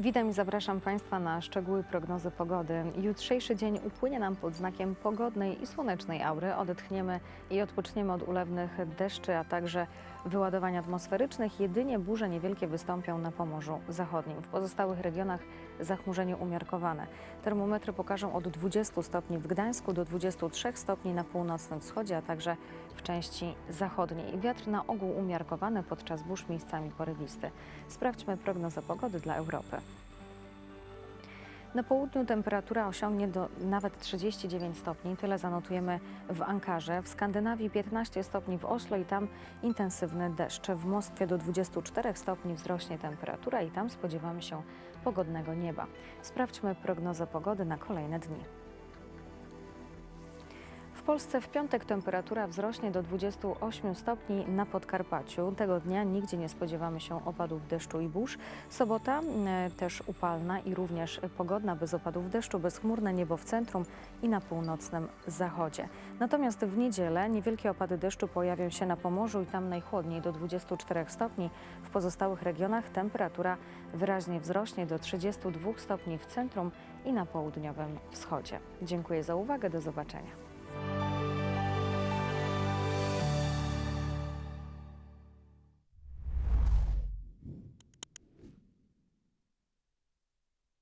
Witam i zapraszam Państwa na szczegóły prognozy pogody. Jutrzejszy dzień upłynie nam pod znakiem pogodnej i słonecznej aury. Odetchniemy i odpoczniemy od ulewnych deszczy, a także wyładowań atmosferycznych. Jedynie burze niewielkie wystąpią na Pomorzu Zachodnim. W pozostałych regionach zachmurzenie umiarkowane. Termometry pokażą od 20 stopni w Gdańsku do 23 stopni na północnym wschodzie, a także w części zachodniej. Wiatr na ogół umiarkowany podczas burz miejscami porywisty. Sprawdźmy prognozę pogody dla Europy. Na południu temperatura osiągnie do nawet 39 stopni. Tyle zanotujemy w Ankarze. W Skandynawii 15 stopni w Oslo i tam intensywny deszcz. W Moskwie do 24 stopni wzrośnie temperatura i tam spodziewamy się pogodnego nieba. Sprawdźmy prognozę pogody na kolejne dni. Polsce w piątek temperatura wzrośnie do 28 stopni na Podkarpaciu. Tego dnia nigdzie nie spodziewamy się opadów deszczu i burz. Sobota e, też upalna i również pogodna, bez opadów deszczu, bezchmurne niebo w centrum i na północnym zachodzie. Natomiast w niedzielę niewielkie opady deszczu pojawią się na Pomorzu i tam najchłodniej do 24 stopni. W pozostałych regionach temperatura wyraźnie wzrośnie do 32 stopni w centrum i na południowym wschodzie. Dziękuję za uwagę, do zobaczenia.